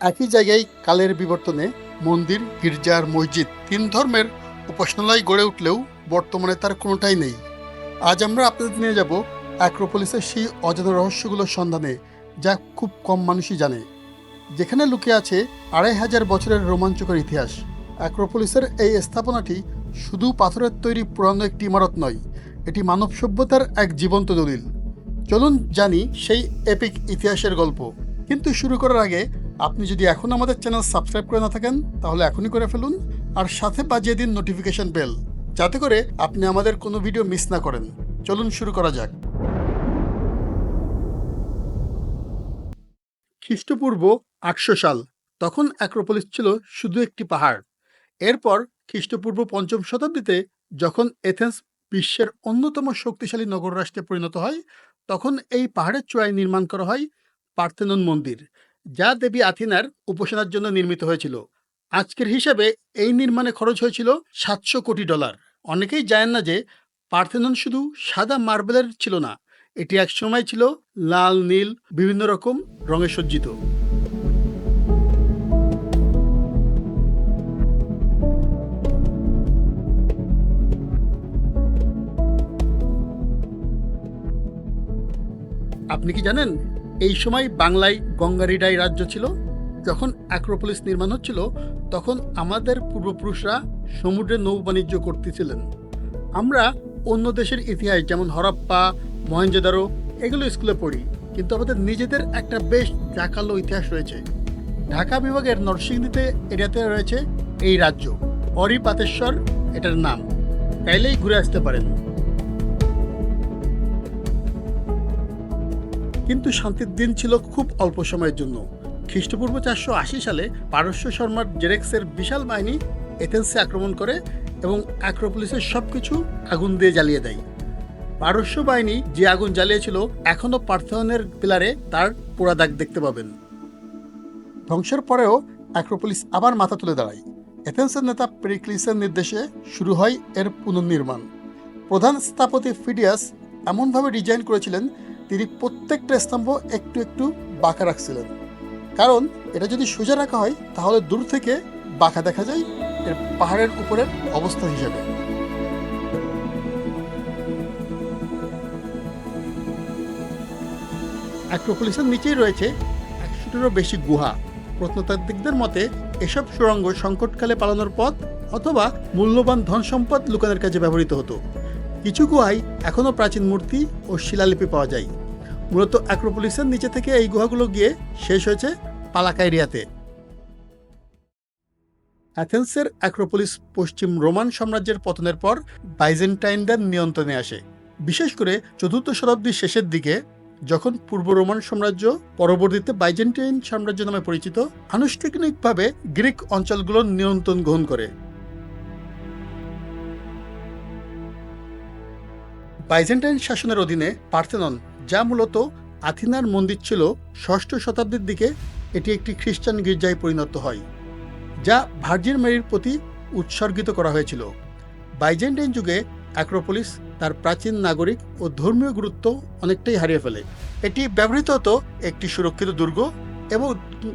একই জায়গায় কালের বিবর্তনে মন্দির গির্জা আর মসজিদ তিন ধর্মের উপাসনালয় গড়ে উঠলেও বর্তমানে তার কোনোটাই নেই। আজ আমরা আপনাদের নিয়ে যাব অ্যাক্রোপলিসের সেই অজানা রহস্যগুলোর সন্ধানে, যা খুব কম মানুষই জানে। যেখানে লুকিয়ে আছে আড়াই হাজার বছরের রোমাঞ্চকর ইতিহাস। অ্যাক্রোপলিসের এই স্থাপনাটি শুধু পাথরের তৈরি পুরানো একটি ইমারত নয়, এটি মানব সভ্যতার এক জীবন্ত দলিল। চলুন জানি সেই এপিক ইতিহাসের গল্প। কিন্তু শুরু করার আগে আপনি যদি এখন আমাদের চ্যানেল সাবস্ক্রাইব করে না থাকেন, তাহলে এখনই করে ফেলুন আর সাথে বাজিয়ে দিন নোটিফিকেশন বেল যাতে করে আপনি আমাদের কোনো ভিডিও মিস না করেন। চলুন শুরু করা যাক। খ্রিস্টপূর্ব আটশো সাল, তখন অ্যাক্রোপলিস ছিল শুধু একটি পাহাড়। এরপর খ্রিস্টপূর্ব পঞ্চম শতাব্দীতে যখন এথেন্স বিশ্বের অন্যতম শক্তিশালী নগর রাষ্ট্রে পরিণত হয়, তখন এই পাহাড়ের চূড়ায় নির্মাণ করা হয় পার্থেনন মন্দির। যা দেবী আথিনার উপাসনার জন্য নির্মিত হয়েছিল। আজকের হিসাবে এই নির্মাণে খরচ হয়েছিল সাতশো কোটি ডলার। অনেকেই জানেন না যে পার্থেনন শুধু সাদা মার্বেলের ছিল না, এটি একসময় ছিল লাল, নীল, বিভিন্ন রকম রঙে সজ্জিত। আপনি কি জানেন এই সময় বাংলায় গঙ্গারিডাই রাজ্য ছিল। যখন অ্যাক্রোপলিস নির্মাণ হচ্ছিল, তখন আমাদের পূর্বপুরুষরা সমুদ্রে নৌ বাণিজ্য করতেছিলেন। আমরা অন্য দেশের ইতিহাস যেমন হরপ্পা, মহেঞ্জোদারো, এগুলো স্কুলে পড়ি। কিন্তু আমাদের নিজেদের একটা বেশ জাকালো ইতিহাস রয়েছে। ঢাকা বিভাগের নরসিংদীতে এরিয়াতে রয়েছে এই রাজ্য। অরিপাতেশ্বর এটার নাম। চাইলেই ঘুরে আসতে পারেন। কিন্তু শান্তির দিন ছিল খুব অল্প সময়ের জন্য। খ্রিস্টপূর্ব চারশো আশি সালে পারস্য শর্মার জেরেক্সের বিশাল বাহিনী এথেন্সে আক্রমণ করে এবং অ্যাক্রোপলিসের সবকিছু আগুন দিয়ে জ্বালিয়ে দেয়। পারস্য বাহিনী যে আগুন জ্বালিয়েছিল এখনও পার্থনের পিলারে তার পোড়া দাগ দেখতে পাবেন। ধ্বংসের পরেও অ্যাক্রোপলিস আবার মাথা তুলে দাঁড়ায়। এথেন্সের নেতা পেরিক্লিসের নির্দেশে শুরু হয় এর পুনর্নির্মাণ। প্রধান স্থাপতি ফিডিয়াস এমনভাবে ডিজাইন করেছিলেন তিনি প্রত্যেকটা স্তম্ভ একটু একটু বাঁকা রাখছিলেন। কারণ এটা যদি সোজা রাখা হয়, তাহলে দূর থেকে বাঁকা দেখা যায় এর পাহাড়ের উপরের অবস্থা হিসেবে। অ্যাক্রোপলিসের নিচেই রয়েছে একশোটিরও বেশি গুহা। প্রত্নতাত্ত্বিকদের মতে, এসব সুড়ঙ্গ সংকটকালে পালানোর পথ অথবা মূল্যবান ধন সম্পদ লুকানোর কাজে ব্যবহৃত হতো। কিছু গুহায় এখনও প্রাচীন মূর্তি ও শিলালিপি পাওয়া যায়। মূলত অ্যাক্রোপলিসের নিচে থেকে এই গুহাগুলো গিয়ে শেষ হয়েছে পালাকা এরিয়াতে অ্যাথেন্সের অ্যাক্রোপলিস পশ্চিম রোমান সাম্রাজ্যের পতনের পর বাইজেন্টাইনদের নিয়ন্ত্রণে আসে। বিশেষ করে চতুর্থ শতাব্দীর শেষের দিকে, যখন পূর্ব রোমান সাম্রাজ্য পরবর্তীতে বাইজেন্টাইন সাম্রাজ্য নামে পরিচিত, আনুষ্ঠানিকভাবে গ্রিক অঞ্চলগুলোর নিয়ন্ত্রণ গ্রহণ করে। বাইজেন্টাইন শাসনের অধীনে পার্থেনন যা মূলত আথিনার মন্দির ছিল ষষ্ঠ শতাব্দীর দিকে এটি একটি খ্রিস্টান গির্জায় পরিণত হয়, যা ভার্জিন মেরির প্রতি উৎসর্গিত করা হয়েছিল। বাইজেন্টাইন যুগে অ্যাক্রোপলিস তার প্রাচীন নাগরিক ও ধর্মীয় গুরুত্ব অনেকটাই হারিয়ে ফেলে। এটি ব্যবহৃত হতো একটি সুরক্ষিত দুর্গ এবং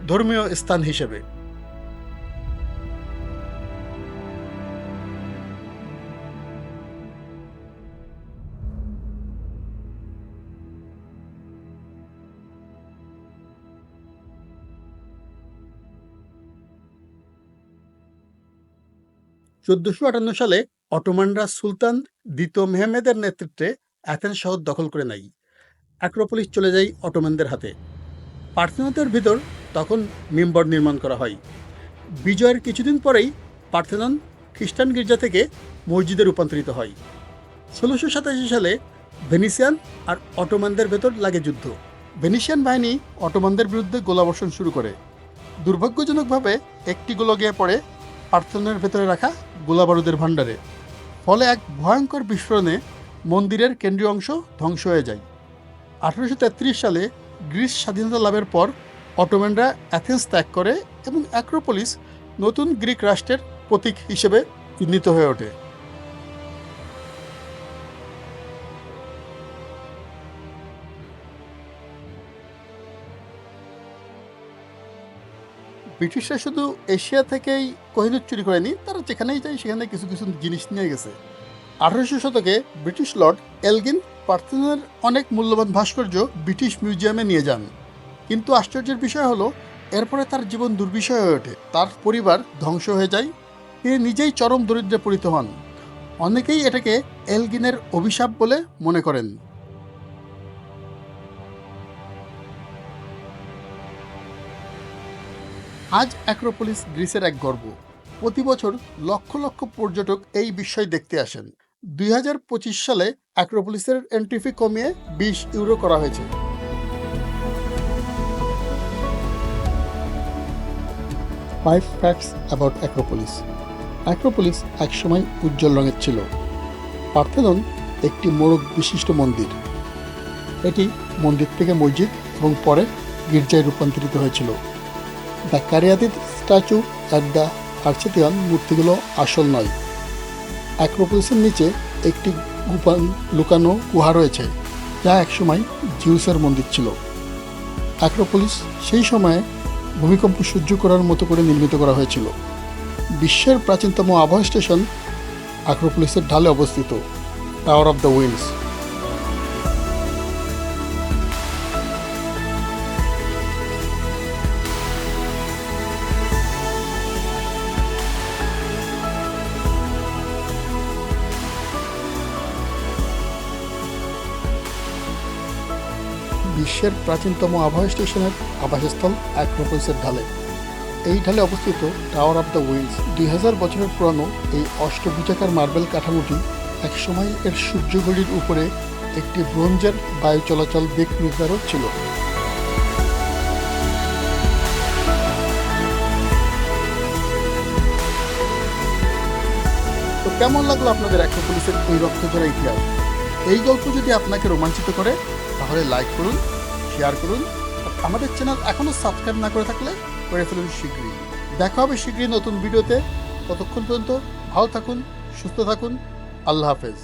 ধর্মীয় স্থান হিসেবে। চোদ্দশো আটান্ন সালে অটোমানরা সুলতান দ্বিতীয় মেহমেদের নেতৃত্বে অ্যাথেন্স শহর দখল করে নেয়। অ্যাক্রোপলিস চলে যায় অটোমানদের হাতে। পার্থেনতের ভিতর তখন মেম্বর নির্মাণ করা হয়। বিজয়ের কিছুদিন পরেই পার্থেনন খ্রিস্টান গির্জা থেকে মসজিদে রূপান্তরিত হয়। ষোলোশো সাতাশি সালে ভেনিসিয়ান আর অটোমানদের ভেতর লাগে যুদ্ধ। ভেনিসিয়ান বাহিনী অটোমানদের বিরুদ্ধে গোলাবর্ষণ শুরু করে। দুর্ভাগ্যজনকভাবে একটি গোলা গিয়ে পড়ে পার্থনের ভেতরে রাখা গোলাবারুদের ভাণ্ডারে। ফলে এক ভয়ঙ্কর বিস্ফোরণে মন্দিরের কেন্দ্রীয় অংশ ধ্বংস হয়ে যায়। আঠারোশো তেত্রিশ সালে গ্রিস স্বাধীনতা লাভের পর অটোম্যানরা অ্যাথেন্স ত্যাগ করে এবং অ্যাক্রোপলিস নতুন গ্রিক রাষ্ট্রের প্রতীক হিসেবে চিহ্নিত হয়ে ওঠে। ব্রিটিশরা শুধু এশিয়া থেকেই কোহিনুর চুরি করেনি, তারা যেখানেই যায় সেখানে কিছু কিছু জিনিস নিয়ে গেছে। আঠারোশো শতকে ব্রিটিশ লর্ড এলগিন পার্থেননের অনেক মূল্যবান ভাস্কর্য ব্রিটিশ মিউজিয়ামে নিয়ে যান। কিন্তু আশ্চর্যের বিষয় হলো, এরপরে তার জীবন দুর্বিষয় হয়ে ওঠে। তার পরিবার ধ্বংস হয়ে যায়, তিনি নিজেই চরম দরিদ্রে পরিত হন। অনেকেই এটাকে এলগিনের অভিশাপ বলে মনে করেন। আজ অ্যাক্রোপলিস, গ্রিসের এক গর্ব। প্রতি বছর লক্ষ লক্ষ পর্যটক এই বিস্ময় দেখতে আসেন। দুই হাজার পঁচিশ সালে অ্যাক্রোপলিসের এন্ট্রি ফি কমিয়ে বিশ ইউরো করা হয়েছে। Five facts about Acropolis Acropolis একসময় উজ্জ্বল রঙের ছিল। পার্থেনন একটি মোড়ক বিশিষ্ট মন্দির। এটি মন্দির থেকে মসজিদ এবং পরে গির্জায় রূপান্তরিত হয়েছিল। দ্য স্ট্যাচু অ্যাট দ্য আর্চেতিয়ান মূর্তিগুলো আসল নয়। অ্যাক্রোপলিসের নিচে একটি গুপান লুকানো গুহা রয়েছে, যা একসময় জিউসের মন্দির ছিল। অ্যাক্রোপলিস সেই সময়ে ভূমিকম্প সহ্য করার মতো করে নির্মিত করা হয়েছিল। বিশ্বের প্রাচীনতম আবহাওয়া স্টেশন অ্যাক্রোপলিসের ঢালে অবস্থিত, টাওয়ার অফ দ্য উইন্ডস। বিশ্বের প্রাচীনতম আবহাওয়া স্টেশনের আবাসস্থল অ্যাক্রোপলিসের ঢালে। এই ঢালে অবস্থিত টাওয়ার অফ দ্য উইন্ডস দুই হাজার বছরের পুরানো এই অষ্টভুজাকার মার্বেল কাঠামোটি একসময় এর সূর্যঘড়ির উপরে একটি ব্রোঞ্জের বায়ু চলাচল দিক নির্ধারক ছিল। তো কেমন লাগল আপনাদের অ্যাক্রোপলিসের এই রক্তজোড়া ইতিহাস? এই গল্প যদি আপনাকে রোমাঞ্চিত করে, তাহলে লাইক করুন শেয়ার করুন। আমাদের চ্যানেল এখনও সাবস্ক্রাইব না করে থাকলে করে ফেলুন শীঘ্রই। দেখা হবে শীঘ্রই নতুন ভিডিওতে ততক্ষণ পর্যন্ত ভালো থাকুন, সুস্থ থাকুন। আল্লাহ হাফেজ।